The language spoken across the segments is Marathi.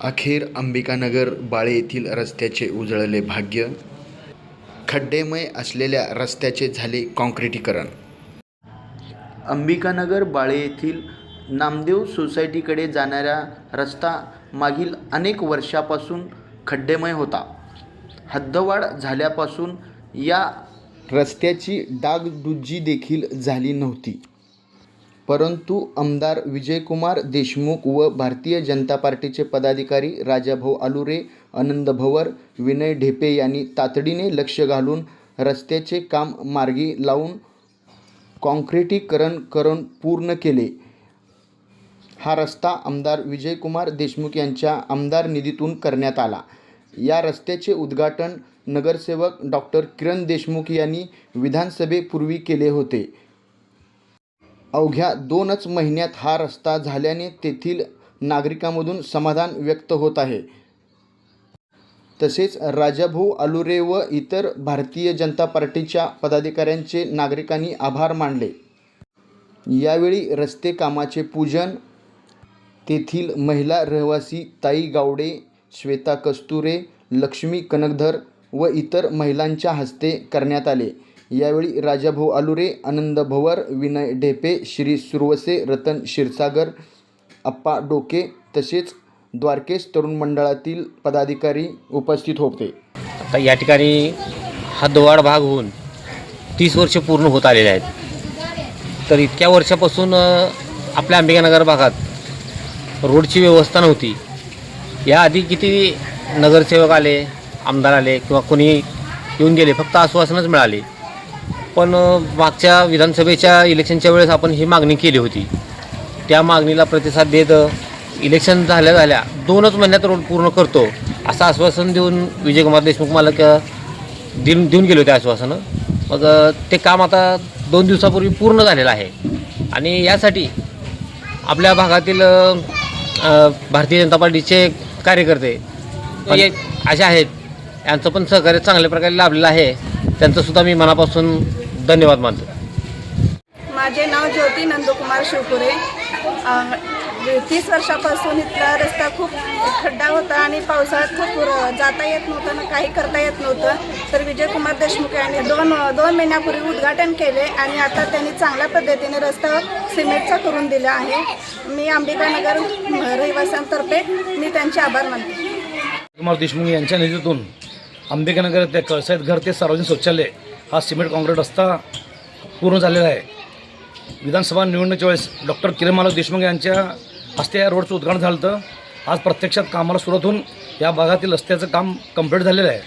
अखेर अंबिकानगर बाळे येथील रस्त्याचे उजळले भाग्य. खड्डेमय असलेल्या रस्त्याचे झाले काँक्रिटीकरण. अंबिकानगर बाळे येथील नामदेव सोसायटीकडे जाणारा रस्ता मागील अनेक वर्षापासून खड्डेमय होता. हद्दवाढ झाल्यापासून या रस्त्याची डागडुजी देखील झाली नव्हती. परंतु आमदार विजयकुमार देशमुख व भारतीय जनता पार्टीचे पदाधिकारी राजाभाऊ आलुरे आनंद भवर विनय ढेपे यांनी तातडीने लक्ष घालून रस्त्याचे काम मार्गी लावून काँक्रिटीकरण करून पूर्ण केले. हा रस्ता आमदार विजयकुमार देशमुख यांच्या आमदार निधीतून करण्यात आला. या रस्त्याचे उद्घाटन नगरसेवक डॉक्टर किरण देशमुख यांनी विधानसभेपूर्वी केले होते. अवघ्या दोनच महिन्यात हा रस्ता झाल्याने तेथील नागरिकांमधून समाधान व्यक्त होत आहे. तसेच राजाभाऊ आलुरे व इतर भारतीय जनता पार्टीच्या पदाधिकाऱ्यांचे नागरिकांनी आभार मानले. यावेळी रस्ते कामाचे पूजन तेथील महिला रहिवासी ताई गावडे श्वेता कस्तुरे लक्ष्मी कनकधर व इतर महिलांच्या हस्ते करण्यात आले. यावेळी राजाभाऊ आलुरे आनंद भवर विनय ढेपे श्री सुरवसे रतन क्षीरसागर अप्पा डोके तसेच द्वारकेश तरुण मंडळातील पदाधिकारी उपस्थित होते. आता या ठिकाणी हा दोवाड भाग होऊन तीस वर्ष पूर्ण होत आलेले आहेत. तर इतक्या वर्षापासून आपल्या अंबिकानगर भागात रोडची व्यवस्था नव्हती. याआधी किती नगरसेवक आले आमदार आले किंवा कोणी येऊन गेले फक्त आश्वासनच मिळाले. पण अ, मागच्या विधानसभेच्या इलेक्शनच्या वेळेस आपण ही मागणी केली होती. त्या मागणीला प्रतिसाद देत इलेक्शन झाल्या झाल्या दोनच महिन्यात रोड पूर्ण करतो असं आश्वासन देऊन विजयकुमार देशमुख मालक अ, देऊन देऊन गेले होते आश्वासनं. मग ते काम आता दोन दिवसापूर्वी पूर्ण झालेलं आहे. आणि यासाठी आपल्या भागातील भारतीय जनता पार्टीचे कार्यकर्ते असे आहेत. यांचं पण सहकार्य चांगल्या प्रकारे लाभलेलं आहे. त्यांचंसुद्धा मी मनापासून धन्यवाद मानतो. माझे नाव ज्योती नंदकुमार शिवपुरे. तीस वर्षापासून इथला रस्ता खूप खड्डा होता आणि पावसाळ्यात खूप जाता येत नव्हतं ना काही करता येत नव्हतं. तर विजयकुमार देशमुख यांनी दोन दोन महिन्यापूर्वी उद्घाटन केले आणि आता त्यांनी चांगल्या पद्धतीने रस्ता सिमेंटचा करून दिला आहे. मी अंबिकानगर रहिवाशांतर्फे मी त्यांचे आभार मानते. कुमार देशमुख यांच्या निधीतून अंबिकानगर ते कळसाईत घर ते सार्वजनिक शौचालय हा सिमेंट काँक्रीट रस्ता पूर्ण झालेला आहे. विधानसभा निवडणुकीच्या वेळेस डॉक्टर किरणमालक देशमुख यांच्या हस्ते या रोडचं उद्घाटन झालं होतं. आज प्रत्यक्षात कामाला सुरुवात होऊन या भागातील रस्त्याचं काम कंप्लीट झालेलं आहे.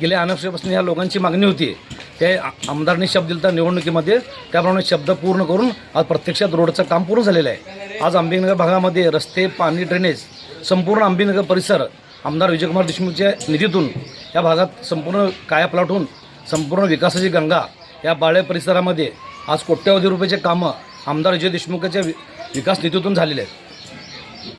गेल्या अनेक वर्षापासून या लोकांची मागणी होती. ते आमदारांनी शब्द दिला होता निवडणुकीमध्ये. त्याप्रमाणे शब्द पूर्ण करून आज प्रत्यक्षात रोडचं काम पूर्ण झालेलं आहे. आज आंबेनगर भागामध्ये रस्ते पाणी ड्रेनेज संपूर्ण आंबेनगर परिसर आमदार विजयकुमार देशमुखच्या निधीतून या भागात संपूर्ण काया होऊन संपूर्ण विकासाची गंगा या बाळे परिसरामध्ये आज कोट्यवधी रुपयाचे कामं आमदार अजय देशमुखच्या वि- विकास निधीतून झालेले आहेत.